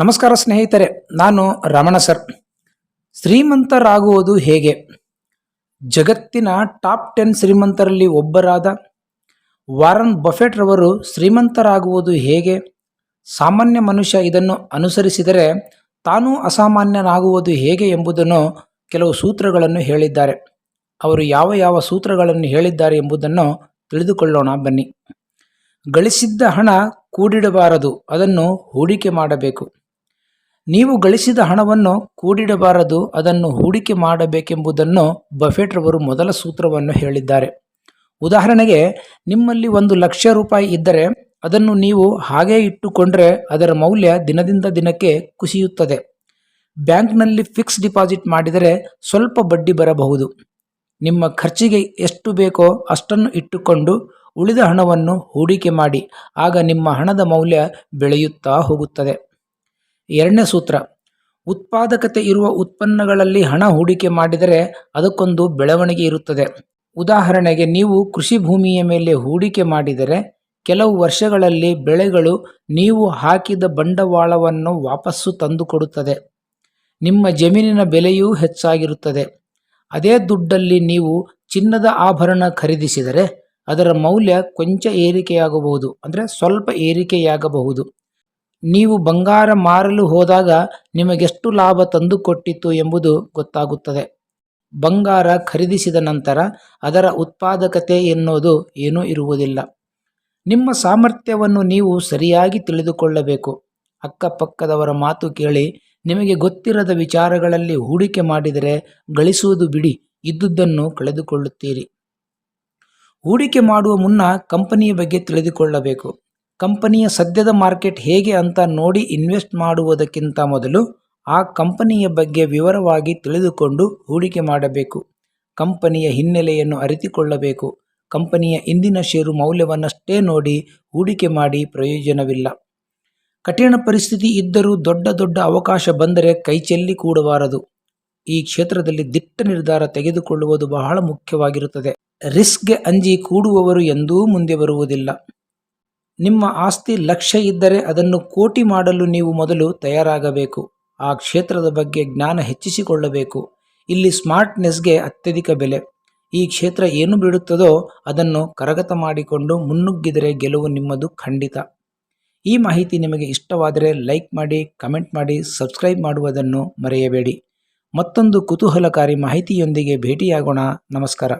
ನಮಸ್ಕಾರ ಸ್ನೇಹಿತರೆ, ನಾನು ರಮಣ ಸರ್. ಶ್ರೀಮಂತರಾಗುವುದು ಹೇಗೆ? ಜಗತ್ತಿನ ಟಾಪ್ ಟೆನ್ ಶ್ರೀಮಂತರಲ್ಲಿ ಒಬ್ಬರಾದ ವಾರನ್ ಬಫೆಟ್ ರವರು ಶ್ರೀಮಂತರಾಗುವುದು ಹೇಗೆ? ಸಾಮಾನ್ಯ ಮನುಷ್ಯ ಇದನ್ನು ಅನುಸರಿಸಿದರೆ ತಾನೂ ಅಸಾಮಾನ್ಯನಾಗುವುದು ಹೇಗೆ ಎಂಬುದನ್ನು ಕೆಲವು ಸೂತ್ರಗಳನ್ನು ಹೇಳಿದ್ದಾರೆ. ಅವರು ಯಾವ ಯಾವ ಸೂತ್ರಗಳನ್ನು ಹೇಳಿದ್ದಾರೆ ಎಂಬುದನ್ನು ತಿಳಿದುಕೊಳ್ಳೋಣ ಬನ್ನಿ. ಗಳಿಸಿದ್ದ ಹಣ ಕೂಡಿಡಬಾರದು, ಅದನ್ನು ಹೂಡಿಕೆ ಮಾಡಬೇಕು. ನೀವು ಗಳಿಸಿದ ಹಣವನ್ನು ಕೂಡಿಡಬಾರದು, ಅದನ್ನು ಹೂಡಿಕೆ ಮಾಡಬೇಕೆಂಬುದನ್ನು ಬಫೆಟ್ ರವರು ಮೊದಲ ಸೂತ್ರವನ್ನು ಹೇಳಿದ್ದಾರೆ. ಉದಾಹರಣೆಗೆ, ನಿಮ್ಮಲ್ಲಿ ಒಂದು ಲಕ್ಷ ರೂಪಾಯಿ ಇದ್ದರೆ, ಅದನ್ನು ನೀವು ಹಾಗೇ ಇಟ್ಟುಕೊಂಡ್ರೆ ಅದರ ಮೌಲ್ಯ ದಿನದಿಂದ ದಿನಕ್ಕೆ ಕುಸಿಯುತ್ತದೆ. ಬ್ಯಾಂಕ್ನಲ್ಲಿ ಫಿಕ್ಸ್ ಡಿಪಾಸಿಟ್ ಮಾಡಿದರೆ ಸ್ವಲ್ಪ ಬಡ್ಡಿ ಬರಬಹುದು. ನಿಮ್ಮ ಖರ್ಚಿಗೆ ಎಷ್ಟು ಬೇಕೋ ಅಷ್ಟನ್ನು ಇಟ್ಟುಕೊಂಡು ಉಳಿದ ಹಣವನ್ನು ಹೂಡಿಕೆ ಮಾಡಿ, ಆಗ ನಿಮ್ಮ ಹಣದ ಮೌಲ್ಯ ಬೆಳೆಯುತ್ತಾ ಹೋಗುತ್ತದೆ. ಎರಡನೇ ಸೂತ್ರ, ಉತ್ಪಾದಕತೆ ಇರುವ ಉತ್ಪನ್ನಗಳಲ್ಲಿ ಹಣ ಹೂಡಿಕೆ ಮಾಡಿದರೆ ಅದಕ್ಕೊಂದು ಬೆಳವಣಿಗೆ ಇರುತ್ತದೆ. ಉದಾಹರಣೆಗೆ, ನೀವು ಕೃಷಿ ಭೂಮಿಯ ಮೇಲೆ ಹೂಡಿಕೆ ಮಾಡಿದರೆ ಕೆಲವು ವರ್ಷಗಳಲ್ಲಿ ಬೆಳೆಗಳು ನೀವು ಹಾಕಿದ ಬಂಡವಾಳವನ್ನು ವಾಪಸ್ಸು ತಂದುಕೊಡುತ್ತದೆ. ನಿಮ್ಮ ಜಮೀನಿನ ಬೆಲೆಯೂ ಹೆಚ್ಚಾಗಿರುತ್ತದೆ. ಅದೇ ದುಡ್ಡಲ್ಲಿ ನೀವು ಚಿನ್ನದ ಆಭರಣ ಖರೀದಿಸಿದರೆ ಅದರ ಮೌಲ್ಯ ಕೊಂಚ ಏರಿಕೆಯಾಗಬಹುದು, ಅಂದರೆ ಸ್ವಲ್ಪ ಏರಿಕೆಯಾಗಬಹುದು. ನೀವು ಬಂಗಾರ ಮಾರಲು ಹೋದಾಗ ನಿಮಗೆಷ್ಟು ಲಾಭ ತಂದುಕೊಟ್ಟಿತ್ತು ಎಂಬುದು ಗೊತ್ತಾಗುತ್ತದೆ. ಬಂಗಾರ ಖರೀದಿಸಿದ ನಂತರ ಅದರ ಉತ್ಪಾದಕತೆ ಎನ್ನುವುದು ಏನೂ ಇರುವುದಿಲ್ಲ. ನಿಮ್ಮ ಸಾಮರ್ಥ್ಯವನ್ನು ನೀವು ಸರಿಯಾಗಿ ತಿಳಿದುಕೊಳ್ಳಬೇಕು. ಅಕ್ಕಪಕ್ಕದವರ ಮಾತು ಕೇಳಿ ನಿಮಗೆ ಗೊತ್ತಿರದ ವಿಚಾರಗಳಲ್ಲಿ ಹೂಡಿಕೆ ಮಾಡಿದರೆ ಗಳಿಸುವುದು ಬಿಡಿ, ಇದ್ದುದನ್ನು ಕಳೆದುಕೊಳ್ಳುತ್ತೀರಿ. ಹೂಡಿಕೆ ಮಾಡುವ ಮುನ್ನ ಕಂಪನಿಯ ಬಗ್ಗೆ ತಿಳಿದುಕೊಳ್ಳಬೇಕು. ಕಂಪನಿಯ ಸದ್ಯದ ಮಾರ್ಕೆಟ್ ಹೇಗೆ ಅಂತ ನೋಡಿ ಇನ್ವೆಸ್ಟ್ ಮಾಡುವುದಕ್ಕಿಂತ ಮೊದಲು ಆ ಕಂಪನಿಯ ಬಗ್ಗೆ ವಿವರವಾಗಿ ತಿಳಿದುಕೊಂಡು ಹೂಡಿಕೆ ಮಾಡಬೇಕು. ಕಂಪನಿಯ ಹಿನ್ನೆಲೆಯನ್ನು ಅರಿತುಕೊಳ್ಳಬೇಕು. ಕಂಪನಿಯ ಇಂದಿನ ಷೇರು ಮೌಲ್ಯವನ್ನಷ್ಟೇ ನೋಡಿ ಹೂಡಿಕೆ ಮಾಡಿ ಪ್ರಯೋಜನವಿಲ್ಲ. ಕಠಿಣ ಪರಿಸ್ಥಿತಿ ಇದ್ದರೂ ದೊಡ್ಡ ದೊಡ್ಡ ಅವಕಾಶ ಬಂದರೆ ಕೈಚೆಲ್ಲಿ ಕೂಡಬಾರದು. ಈ ಕ್ಷೇತ್ರದಲ್ಲಿ ದಿಟ್ಟ ನಿರ್ಧಾರ ತೆಗೆದುಕೊಳ್ಳುವುದು ಬಹಳ ಮುಖ್ಯವಾಗಿರುತ್ತದೆ. ರಿಸ್ಕ್ಗೆ ಅಂಜಿ ಕೂಡುವವರು ಎಂದೂ ಮುಂದೆ ಬರುವುದಿಲ್ಲ. ನಿಮ್ಮ ಆಸ್ತಿ ಲಕ್ಷ ಇದ್ದರೆ ಅದನ್ನು ಕೋಟಿ ಮಾಡಲು ನೀವು ಮೊದಲು ತಯಾರಾಗಬೇಕು. ಆ ಕ್ಷೇತ್ರದ ಬಗ್ಗೆ ಜ್ಞಾನ ಹೆಚ್ಚಿಸಿಕೊಳ್ಳಬೇಕು. ಇಲ್ಲಿ ಸ್ಮಾರ್ಟ್ನೆಸ್ಗೆ ಅತ್ಯಧಿಕ ಬೆಲೆ. ಈ ಕ್ಷೇತ್ರ ಏನು ಬಿಡುತ್ತದೋ ಅದನ್ನು ಕರಗತ ಮಾಡಿಕೊಂಡು ಮುನ್ನುಗ್ಗಿದರೆ ಗೆಲುವು ನಿಮ್ಮದು ಖಂಡಿತ. ಈ ಮಾಹಿತಿ ನಿಮಗೆ ಇಷ್ಟವಾದರೆ ಲೈಕ್ ಮಾಡಿ, ಕಮೆಂಟ್ ಮಾಡಿ, ಸಬ್ಸ್ಕ್ರೈಬ್ ಮಾಡುವುದನ್ನು ಮರೆಯಬೇಡಿ. ಮತ್ತೊಂದು ಕುತೂಹಲಕಾರಿ ಮಾಹಿತಿಯೊಂದಿಗೆ ಭೇಟಿಯಾಗೋಣ. ನಮಸ್ಕಾರ.